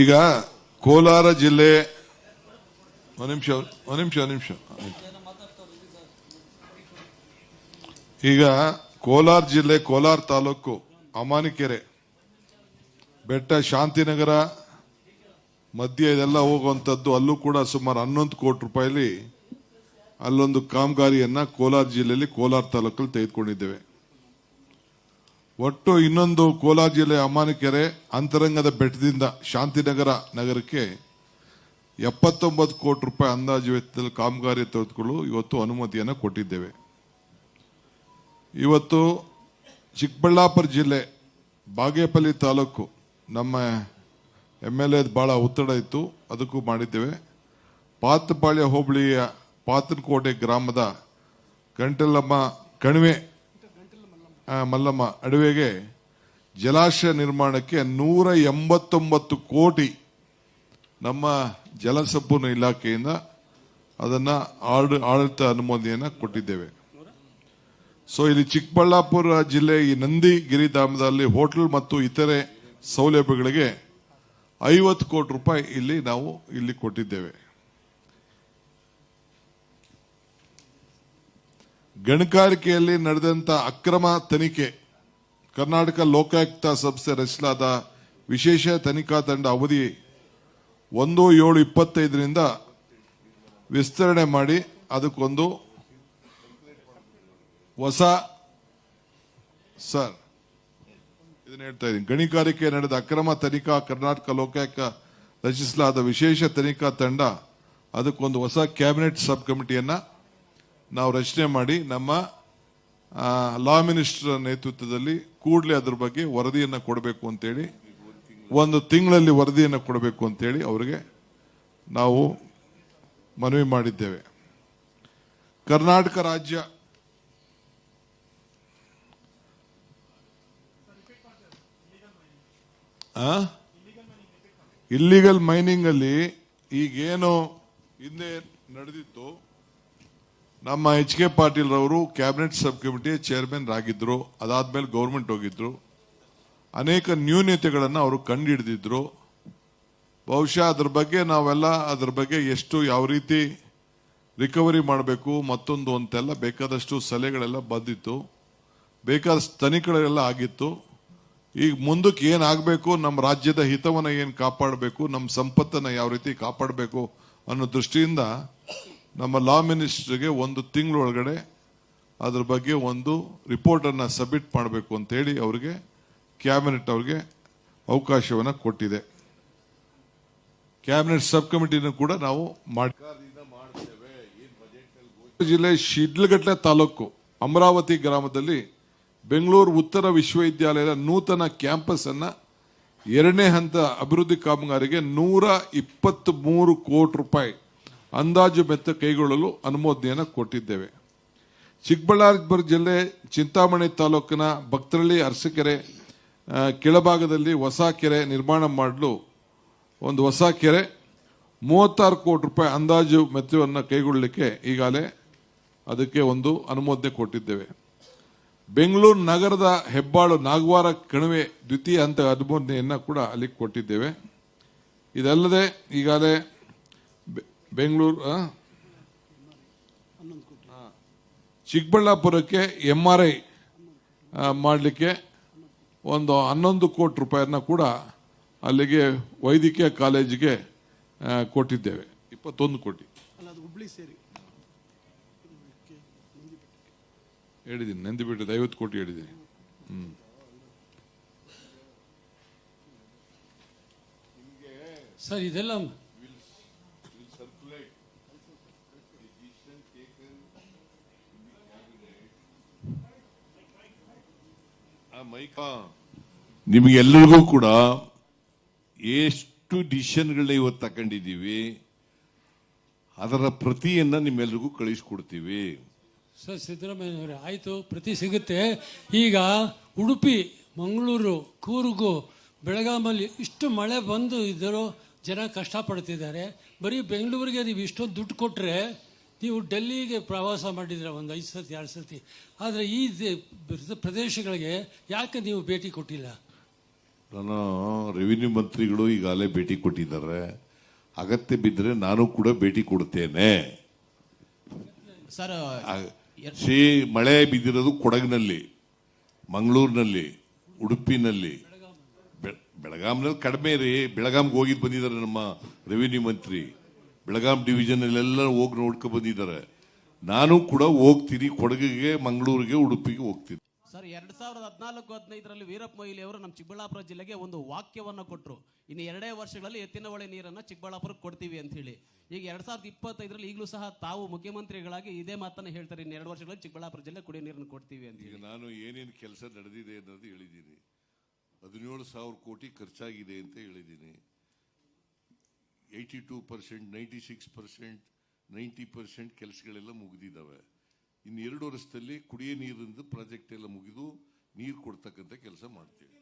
ಈಗ ಕೋಲಾರ ಜಿಲ್ಲೆ, ಒಂದು ನಿಮಿಷ ಒಂದು ನಿಮಿಷ ಒಂದು ನಿಮಿಷ. ಈಗ ಕೋಲಾರ ಜಿಲ್ಲೆ, ಕೋಲಾರ ತಾಲೂಕು, ಅಮಾನಿಕೆರೆ, ಬೆಟ್ಟ, ಶಾಂತಿನಗರ, ಮಧ್ಯೆ ಇದೆಲ್ಲ ಹೋಗುವಂಥದ್ದು ಅಲ್ಲೂ ಕೂಡ ಸುಮಾರು ಹನ್ನೊಂದು ಕೋಟಿ ರೂಪಾಯಿಲಿ ಅಲ್ಲೊಂದು ಕಾಮಗಾರಿಯನ್ನು ಕೋಲಾರ ಜಿಲ್ಲೆಯಲ್ಲಿ ಕೋಲಾರ ತಾಲೂಕಲ್ಲಿ ತೆಗೆದುಕೊಂಡಿದ್ದೇವೆ. ಒಟ್ಟು ಇನ್ನೊಂದು ಕೋಲಾರ ಜಿಲ್ಲೆಯ ಅಮಾನಿಕೆರೆ ಅಂತರಂಗದ ಬೆಟ್ಟದಿಂದ ಶಾಂತಿನಗರ ನಗರಕ್ಕೆ ಎಪ್ಪತ್ತೊಂಬತ್ತು ಕೋಟಿ ರೂಪಾಯಿ ಅಂದಾಜು ವೆಚ್ಚದಲ್ಲಿ ಕಾಮಗಾರಿ ತೆಗೆದುಕೊಳ್ಳಲು ಇವತ್ತು ಅನುಮತಿಯನ್ನು ಕೊಟ್ಟಿದ್ದೇವೆ. ಇವತ್ತು ಚಿಕ್ಕಬಳ್ಳಾಪುರ ಜಿಲ್ಲೆ ಬಾಗೇಪಲ್ಲಿ ತಾಲೂಕು ನಮ್ಮ ಎಂ ಎಲ್ ಎ ಭಾಳ ಒತ್ತಡ ಇತ್ತು, ಅದಕ್ಕೂ ಮಾಡಿದ್ದೇವೆ. ಪಾತಪಾಳ್ಯ ಹೋಬಳಿಯ ಪಾತನಕೋಟೆ ಗ್ರಾಮದ ಗಂಟಲಮ್ಮ ಕಣಿವೆ ಮಲ್ಲಮ್ಮ, ಅಡುವೆಗೆ ಜಲಾಶಯ ನಿರ್ಮಾಣಕ್ಕೆ ನೂರ ಎಂಬತ್ತೊಂಬತ್ತು ಕೋಟಿ ನಮ್ಮ ಜಲಸಂಪನ್ಮೂಲ ಇಲಾಖೆಯಿಂದ ಅದನ್ನ ಆಡ- ಆಡಳಿತ ಅನುಮೋದನೆಯನ್ನು ಕೊಟ್ಟಿದ್ದೇವೆ. ಸೊ ಇಲ್ಲಿ ಚಿಕ್ಕಬಳ್ಳಾಪುರ ಜಿಲ್ಲೆ ಈ ನಂದಿ ಗಿರಿಧಾಮದಲ್ಲಿ ಹೋಟೆಲ್ ಮತ್ತು ಇತರೆ ಸೌಲಭ್ಯಗಳಿಗೆ ಐವತ್ತು ಕೋಟಿ ರೂಪಾಯಿ ಇಲ್ಲಿ ನಾವು ಇಲ್ಲಿ ಕೊಟ್ಟಿದ್ದೇವೆ. ಗಣಿಗಾರಿಕೆಯಲ್ಲಿ ನಡೆದಂತ ಅಕ್ರಮ ತನಿಖೆ, ಕರ್ನಾಟಕ ಲೋಕಾಯುಕ್ತ ಸಂಸ್ಥೆ ರಚಿಸಲಾದ ವಿಶೇಷ ತನಿಖಾ ತಂಡ ಅವಧಿ ಒಂದು ಏಳು ಇಪ್ಪತ್ತೈದರಿಂದ ವಿಸ್ತರಣೆ ಮಾಡಿ ಅದಕ್ಕೊಂದು ಹೊಸ ಸರ್, ಇದನ್ನ ಹೇಳ್ತಾ ಇದ್ದೀನಿ. ಗಣಿಗಾರಿಕೆ ನಡೆದ ಅಕ್ರಮ ತನಿಖಾ ಕರ್ನಾಟಕ ಲೋಕಾಯುಕ್ತ ರಚಿಸಲಾದ ವಿಶೇಷ ತನಿಖಾ ತಂಡ ಅದಕ್ಕೊಂದು ಹೊಸ ಕ್ಯಾಬಿನೆಟ್ ಸಬ್ ಕಮಿಟಿಯನ್ನ ನಾವು ರಚನೆ ಮಾಡಿ ನಮ್ಮ ಲಾ ಮಿನಿಸ್ಟರ್ ನೇತೃತ್ವದಲ್ಲಿ ಕೂಡಲೇ ಅದ್ರ ಬಗ್ಗೆ ವರದಿಯನ್ನು ಕೊಡಬೇಕು ಅಂತೇಳಿ, ಒಂದು ತಿಂಗಳಲ್ಲಿ ವರದಿಯನ್ನು ಕೊಡಬೇಕು ಅಂತೇಳಿ ಅವರಿಗೆ ನಾವು ಮನವಿ ಮಾಡಿದ್ದೇವೆ. ಕರ್ನಾಟಕ ರಾಜ್ಯ ಇಲ್ಲಿಗಲ್ ಮೈನಿಂಗ್ ಅಲ್ಲಿ ಈಗೇನು ಹಿಂದೆ ನಡೆದಿತ್ತು. ನಮ್ಮ ಎಚ್ ಕೆ ಪಾಟೀಲ್ ರವರು ಕ್ಯಾಬಿನೆಟ್ ಸಬ್ ಕಮಿಟಿ ಚೇರ್ಮನ್ ಆಗಿದ್ರು. ಅದಾದ್ಮೇಲೆ ಗೌರ್ಮೆಂಟ್ ಹೋಗಿದ್ರು. ಅನೇಕ ನ್ಯೂನ್ಯತೆಗಳನ್ನು ಅವರು ಕಂಡುಹಿಡಿದಿದ್ರು. ಬಹುಶಃ ಅದ್ರ ಬಗ್ಗೆ ನಾವೆಲ್ಲ ಅದ್ರ ಬಗ್ಗೆ ಎಷ್ಟು ಯಾವ ರೀತಿ ರಿಕವರಿ ಮಾಡಬೇಕು, ಮತ್ತೊಂದು ಅಂತೆಲ್ಲ ಬೇಕಾದಷ್ಟು ಸಲಹೆಗಳೆಲ್ಲ ಬಂದಿತ್ತು. ಬೇಕಾದಷ್ಟು ತನಿಖೆಗಳೆಲ್ಲ ಆಗಿತ್ತು. ಈಗ ಮುಂದಕ್ಕೆ ಏನಾಗಬೇಕು ನಮ್ಮ ರಾಜ್ಯದ ಹಿತವನ್ನು ಏನು ಕಾಪಾಡಬೇಕು, ನಮ್ಮ ಸಂಪತ್ತನ್ನು ಯಾವ ರೀತಿ ಕಾಪಾಡಬೇಕು ಅನ್ನೋ ದೃಷ್ಟಿಯಿಂದ ನಮ್ಮ ಲಾ ಮಿನಿಸ್ಟ್ರಿಗೆ ಒಂದು ತಿಂಗಳೊಳಗಡೆ ಅದ್ರ ಬಗ್ಗೆ ಒಂದು ರಿಪೋರ್ಟನ್ನು ಸಬ್ಮಿಟ್ ಮಾಡಬೇಕು ಅಂತೇಳಿ ಅವರಿಗೆ ಕ್ಯಾಬಿನೆಟ್ ಅವ್ರಿಗೆ ಅವಕಾಶವನ್ನು ಕೊಟ್ಟಿದೆ. ಕ್ಯಾಬಿನೆಟ್ ಸಬ್ ಕಮಿಟಿನೂ ಕೂಡ ನಾವು ಮಾಡಿ ಜಿಲ್ಲೆ ಶಿಡ್ಲಘಟ್ಟ ತಾಲೂಕು ಅಮರಾವತಿ ಗ್ರಾಮದಲ್ಲಿ ಬೆಂಗಳೂರು ಉತ್ತರ ವಿಶ್ವವಿದ್ಯಾಲಯದ ನೂತನ ಕ್ಯಾಂಪಸ್ ಅನ್ನ ಎರಡನೇ ಹಂತ ಅಭಿವೃದ್ಧಿ ಕಾಮಗಾರಿಗೆ ನೂರ ಇಪ್ಪತ್ತ್ ಮೂರು ಕೋಟಿ ರೂಪಾಯಿ ಅಂದಾಜು ಮೆತ್ತ ಕೈಗೊಳ್ಳಲು ಅನುಮೋದನೆಯನ್ನು ಕೊಟ್ಟಿದ್ದೇವೆ. ಚಿಕ್ಕಬಳ್ಳಾಪುರ ಜಿಲ್ಲೆ ಚಿಂತಾಮಣಿ ತಾಲೂಕಿನ ಭಕ್ತರಳ್ಳಿ ಅರಸಕೆರೆ ಕೆಳಭಾಗದಲ್ಲಿ ಹೊಸ ಕೆರೆ ನಿರ್ಮಾಣ ಮಾಡಲು ಒಂದು ಹೊಸ ಕೆರೆ ಮೂವತ್ತಾರು ಕೋಟಿ ರೂಪಾಯಿ ಅಂದಾಜು ಮೆತ್ತವನ್ನು ಕೈಗೊಳ್ಳಲಿಕ್ಕೆ ಈಗಾಗಲೇ ಅದಕ್ಕೆ ಒಂದು ಅನುಮೋದನೆ ಕೊಟ್ಟಿದ್ದೇವೆ. ಬೆಂಗಳೂರು ನಗರದ ಹೆಬ್ಬಾಳು ನಾಗವಾರ ಕಣಿವೆ ದ್ವಿತೀಯ ಹಂತ ಅನುಮೋದನೆಯನ್ನು ಕೂಡ ಅಲ್ಲಿ ಕೊಟ್ಟಿದ್ದೇವೆ. ಇದಲ್ಲದೆ ಈಗಾಗಲೇ ಬೆಂಗಳೂರು. ಚಿಕ್ಕಬಳ್ಳಾಪುರಕ್ಕೆ ಎಂ ಆರ್ ಐ ಮಾಡಲಿಕ್ಕೆ ಒಂದು ಹನ್ನೊಂದು ಕೋಟಿ ರೂಪಾಯಿಯನ್ನು ಕೂಡ ಅಲ್ಲಿಗೆ ವೈದ್ಯಕೀಯ ಕಾಲೇಜಿಗೆ ಕೊಟ್ಟಿದ್ದೇವೆ. ಇಪ್ಪತ್ತೊಂದು ಕೋಟಿ. ಅಲ್ಲ ಅದು ಹುಬ್ಳಿ ಸೇರಿ. ಹೇಳಿದ್ದೀನಿ ನಂದಿಬೆಟ್ಟದ ಐವತ್ತು ಕೋಟಿ ಹೇಳಿದ್ದೀನಿ ಸರ್ ಇದೆಲ್ಲ ನಿಮಗೆಲ್ಲರಿಗೂ ಕೂಡ ಎಷ್ಟು ಡಿಸಿಷನ್ಗಳನ್ನ ಇವತ್ತು ತಗೊಂಡಿದ್ದೀವಿ, ಅದರ ಪ್ರತಿಯನ್ನ ನಿಮ್ಮೆಲ್ಲರಿಗೂ ಕಳಿಸ್ಕೊಡ್ತೀವಿ. ಸರ್, ಸಿದ್ದರಾಮಯ್ಯನವರೇ, ಆಯಿತು, ಪ್ರತಿ ಸಿಗುತ್ತೆ. ಈಗ ಉಡುಪಿ, ಮಂಗಳೂರು, ಕೂರ್ಗು ಬೆಳಗಾಮಲ್ಲಿ ಇಷ್ಟು ಮಳೆ ಬಂದು ಇದ್ದರೂ ಜನ ಕಷ್ಟಪಡ್ತಿದ್ದಾರೆ. ಬರೀ ಬೆಂಗಳೂರಿಗೆ ನೀವು ಇಷ್ಟೊಂದು ದುಡ್ಡು ಕೊಟ್ಟರೆ ನೀವು ಡೆಲ್ಲಿಗೆ ಪ್ರವಾಸ ಮಾಡಿದ್ರೆ ಒಂದು ಐದು ಸರ್ತಿ ಎರಡು ಸತಿ ಆದರೆ ಈ ಪ್ರದೇಶಗಳಿಗೆ ಯಾಕೆ ನೀವು ಭೇಟಿ ಕೊಟ್ಟಿಲ್ಲ? ನಾನು ರೆವಿನ್ಯೂ ಮಂತ್ರಿಗಳು ಈಗಾಗಲೇ ಭೇಟಿ ಕೊಟ್ಟಿದ್ದಾರೆ. ಅಗತ್ಯ ಬಿದ್ದರೆ ನಾನು ಕೂಡ ಭೇಟಿ ಕೊಡ್ತೇನೆ. ಸರ್ ಶ್ರೀ ಮಳೆ ಬಿದ್ದಿರೋದು ಕೊಡಗಿನಲ್ಲಿ ಮಂಗಳೂರಿನಲ್ಲಿ ಉಡುಪಿನಲ್ಲಿ. ಬೆಳಗಾಂನಲ್ಲಿ ಕಡಿಮೆ ರೀ. ಬೆಳಗಾಂಗೆ ಹೋಗಿದ್ದು ಬಂದಿದ್ದಾರೆ ನಮ್ಮ ರೆವಿನ್ಯೂ ಮಂತ್ರಿ. ಬೆಳಗಾಂ ಅಲ್ಲೆಲ್ಲ ಹೋಗಿ ನೋಡ್ಕೊ ಬಂದಿದ್ದಾರೆ. ನಾನು ಕೂಡ ಹೋಗ್ತೀನಿ ಕೊಡಗಿಗೆ ಮಂಗಳೂರಿಗೆ ಉಡುಪಿಗೆ ಹೋಗ್ತೀನಿ. ಸರ್ ಎರಡ್ ಸಾವಿರದ ಹದಿನಾಲ್ಕು ಹದಿನೈದರಲ್ಲಿ ವೀರಪ್ಪ ಮೊಯ್ಲಿ ಅವರು ನಮ್ಮ ಚಿಕ್ಕಬಳ್ಳಾಪುರ ಜಿಲ್ಲೆಗೆ ಒಂದು ವಾಕ್ಯವನ್ನ ಕೊಟ್ಟರು ಇನ್ನು ಎರಡೇ ವರ್ಷಗಳಲ್ಲಿ ಎತ್ತಿನ ಹೊಳೆ ನೀರನ್ನು ಚಿಕ್ಕಬಳ್ಳಾಪುರಕ್ಕೆ ಕೊಡ್ತೀವಿ ಅಂತ ಹೇಳಿ. ಈಗ ಎರಡ್ ಸಾವಿರದ ಇಪ್ಪತ್ತೈದರಲ್ಲಿ ಈಗಲೂ ಸಹ ತಾವು ಮುಖ್ಯಮಂತ್ರಿಗಳಾಗಿ ಇದೇ ಮಾತನ್ನು ಹೇಳ್ತಾರೆ. ಇನ್ನು ಎರಡು ವರ್ಷಗಳಲ್ಲಿ ಚಿಕ್ಕಬಳ್ಳಾಪುರ ಜಿಲ್ಲೆ ಕುಡಿಯೋ ನೀರನ್ನು ಕೊಡ್ತೀವಿ ಅಂತ ಈಗ ಹೇಳಿ. ನಾನು ಏನೇನು ಕೆಲಸ ನಡೆದಿದೆ ಅನ್ನೋದು ಹೇಳಿದ್ದೀನಿ. ಹದಿನೇಳು ಸಾವಿರ ಕೋಟಿ ಖರ್ಚಾಗಿದೆ ಅಂತ ಹೇಳಿದ್ದೀನಿ. Eighty two percent ninety six percent ninety percent ಕೆಲಸಗಳೆಲ್ಲ ಮುಗಿದಿದ್ದಾವೆ. ಇನ್ನು ಎರಡು ವರ್ಷದಲ್ಲಿ ಕುಡಿಯೋ ನೀರಿಂದು ಪ್ರಾಜೆಕ್ಟ್ ಎಲ್ಲ ಮುಗಿದು ನೀರು ಕೊಡ್ತಕ್ಕಂಥ ಕೆಲಸ ಮಾಡ್ತೀವಿ.